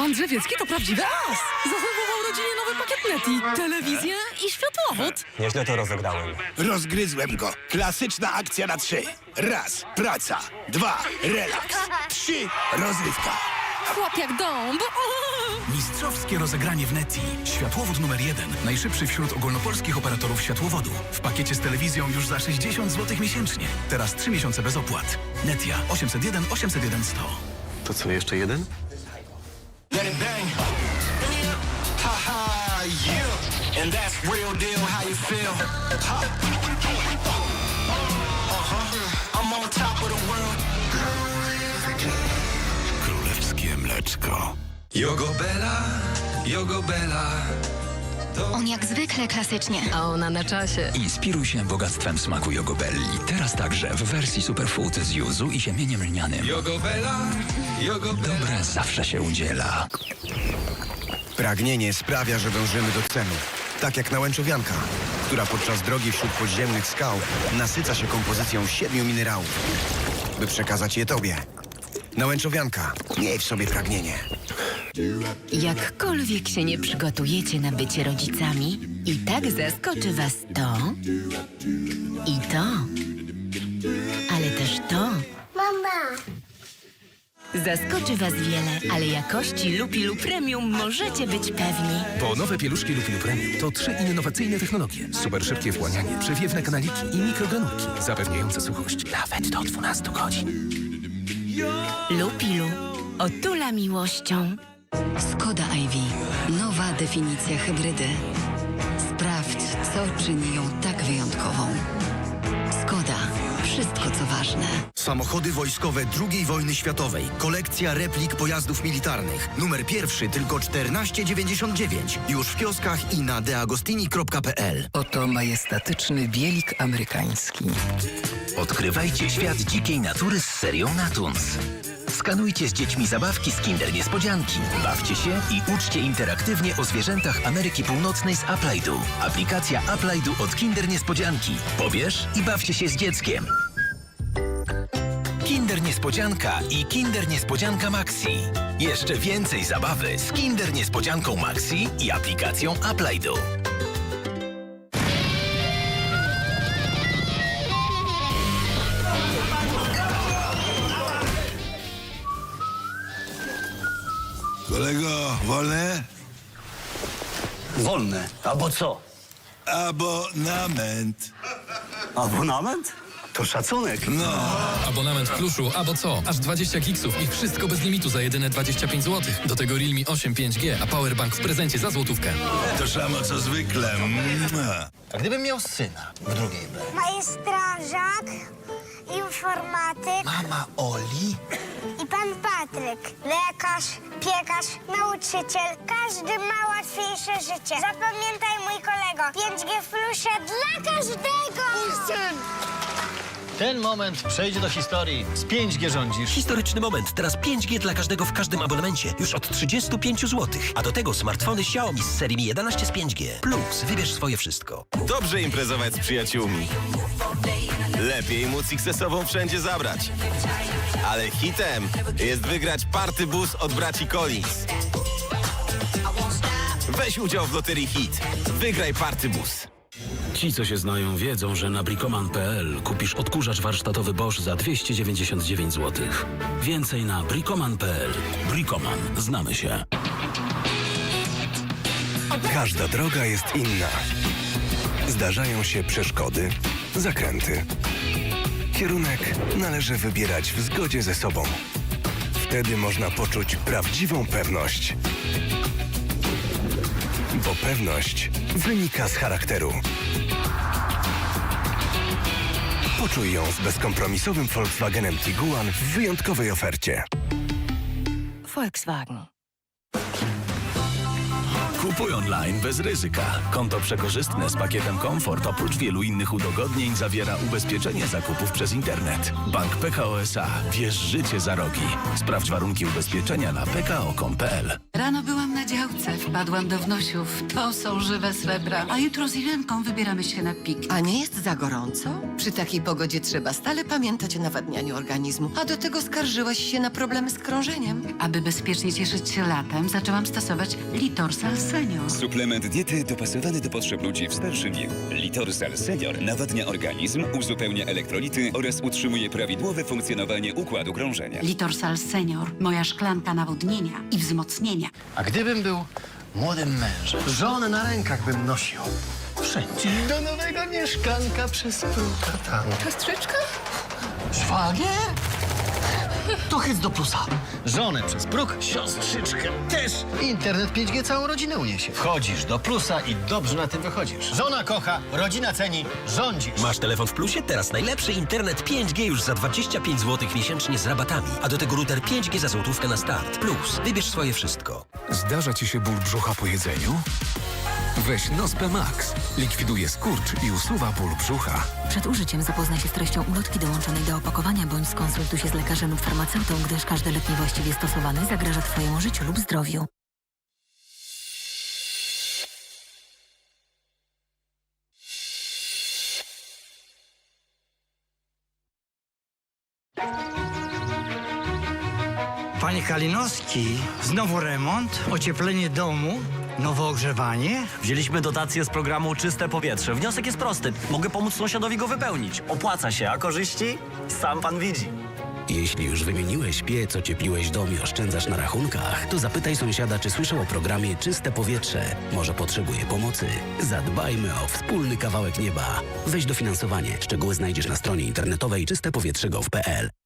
Pan Drzewiecki to prawdziwy as! Zaserwował rodzinie nowy pakiet Neti, telewizję i światłowód. Nieźle to rozegrałem. Rozgryzłem go. Klasyczna akcja na trzy. Raz, praca. Dwa, relaks. Trzy, rozrywka. Chłop jak dąb. Mistrzowskie rozegranie w Neti. Światłowód numer jeden. Najszybszy wśród ogólnopolskich operatorów światłowodu. W pakiecie z telewizją już za 60 zł miesięcznie. Teraz 3 miesiące bez opłat. Netia 801 801 100. To co, jeszcze jeden? Let it bang. Ha ha, yeah. And that's real deal, how you feel. Ha. Uh-huh. I'm on top of the world. Królewskie mleczko. Jogobela, Jogobela. On jak zwykle klasycznie. A ona na czasie. Inspiruj się bogactwem smaku Jogobelli. Teraz także w wersji superfood z yuzu i siemieniem lnianym. Jogobela, Jogobela. Dobre zawsze się udziela. Pragnienie sprawia, że dążymy do celu. Tak jak nałęczowianka, która podczas drogi wśród podziemnych skał nasyca się kompozycją siedmiu minerałów, by przekazać je tobie. Nałęczowianka, miej w sobie pragnienie. Jakkolwiek się nie przygotujecie na bycie rodzicami, i tak zaskoczy was to i to, ale też to. Mama. Zaskoczy was wiele, ale jakości Lupilu Premium możecie być pewni. Bo nowe pieluszki Lupilu Premium to trzy innowacyjne technologie. Super szybkie wchłanianie, przewiewne kanaliki i mikrogranulki zapewniające suchość nawet do 12 godzin. Lupilu otula miłością. Skoda IV. Nowa definicja hybrydy. Sprawdź, co czyni ją tak wyjątkową. Skoda. Wszystko, co ważne. Samochody wojskowe II wojny światowej. Kolekcja replik pojazdów militarnych. Numer pierwszy tylko 14,99. Już w kioskach i na deagostini.pl. Oto majestatyczny bielik amerykański. Odkrywajcie świat dzikiej natury z serią Natuns. Skanujcie z dziećmi zabawki z Kinder Niespodzianki. Bawcie się i uczcie interaktywnie o zwierzętach Ameryki Północnej z Applaidu. Aplikacja Applaidu od Kinder Niespodzianki. Pobierz i bawcie się z dzieckiem. Kinder Niespodzianka i Kinder Niespodzianka Maxi. Jeszcze więcej zabawy z Kinder Niespodzianką Maxi i aplikacją Applaidu. Kolego, wolne? Wolne. Albo co? Abonament. Abonament? To szacunek. No. Abonament Pluszu, albo co? Aż 20 gigsów i wszystko bez limitu za jedyne 25 zł. Do tego Realme 8 5G, a Powerbank w prezencie za złotówkę. To samo co zwykle. Mua. A gdybym miał syna w drugiej B? Ma strażak, informatyk Mama Oli? I pan Patryk. Lekarz, piekarz, nauczyciel. Każdy ma łatwiejsze życie. Zapamiętaj, mój kolego, 5G w plusie dla każdego! Ten moment przejdzie do historii. Z 5G rządzisz. Historyczny moment. Teraz 5G dla każdego w każdym abonamencie. Już od 35 zł. A do tego smartfony Xiaomi z serii Mi 11 z 5G. Plus, wybierz swoje wszystko. Dobrze imprezować z przyjaciółmi. Lepiej móc ich ze sobą wszędzie zabrać. Ale hitem jest wygrać party bus od braci Collins. Weź udział w loterii Hit. Wygraj party bus. Ci, co się znają, wiedzą, że na bricoman.pl kupisz odkurzacz warsztatowy Bosch za 299 zł. Więcej na bricoman.pl. Bricoman. Znamy się. Każda droga jest inna. Zdarzają się przeszkody, zakręty. Kierunek należy wybierać w zgodzie ze sobą. Wtedy można poczuć prawdziwą pewność. Bo pewność wynika z charakteru. Poczuj ją z bezkompromisowym Volkswagenem Tiguan w wyjątkowej ofercie. Volkswagen. Kupuj online bez ryzyka. Konto przekorzystne z pakietem Komfort oprócz wielu innych udogodnień zawiera ubezpieczenie zakupów przez internet. Bank PKO SA. Wierz życie za rogi. Sprawdź warunki ubezpieczenia na pko.com.pl. Rano byłam na działce, wpadłam do wnosiów. To są żywe srebra. A jutro z Irenką wybieramy się na piknik. A nie jest za gorąco? Przy takiej pogodzie trzeba stale pamiętać o nawadnianiu organizmu. A do tego skarżyłaś się na problemy z krążeniem. Aby bezpiecznie cieszyć się latem, zaczęłam stosować Litorsal Senior. Suplement diety dopasowany do potrzeb ludzi w starszym wieku. Litorsal Senior nawadnia organizm, uzupełnia elektrolity oraz utrzymuje prawidłowe funkcjonowanie układu krążenia. Litorsal Senior. Moja szklanka nawodnienia i wzmocnienia. A gdybym był młodym mężem, żonę na rękach bym nosił. Wszędzie. Do nowego mieszkanka przez próg. Siostrzyczka? Szwagier? To hyc do plusa. Żonę przez próg, siostrzyczkę też. Internet 5G całą rodzinę uniesie. Wchodzisz do plusa i dobrze na tym wychodzisz. Żona kocha, rodzina ceni, rządzisz. Masz telefon w plusie? Teraz najlepszy internet 5G już za 25 zł miesięcznie z rabatami. A do tego router 5G za złotówkę na start. Plus, wybierz swoje wszystko. Zdarza ci się ból brzucha po jedzeniu? Weź Nospe Max. Likwiduje skurcz i usuwa ból brzucha. Przed użyciem zapoznaj się z treścią ulotki dołączonej do opakowania bądź skonsultuj się z lekarzem lub farmaceutą, gdyż każdy lek niewłaściwie stosowany zagraża Twojemu życiu lub zdrowiu. Panie Kalinowski, znowu remont, ocieplenie domu, nowe ogrzewanie. Wzięliśmy dotację z programu Czyste Powietrze. Wniosek jest prosty. Mogę pomóc sąsiadowi go wypełnić. Opłaca się, a korzyści? Sam pan widzi. Jeśli już wymieniłeś piec, ociepliłeś dom i oszczędzasz na rachunkach, to zapytaj sąsiada, czy słyszał o programie Czyste Powietrze. Może potrzebuje pomocy. Zadbajmy o wspólny kawałek nieba. Weź dofinansowanie. Szczegóły znajdziesz na stronie internetowej czystepowietrze.gov.pl.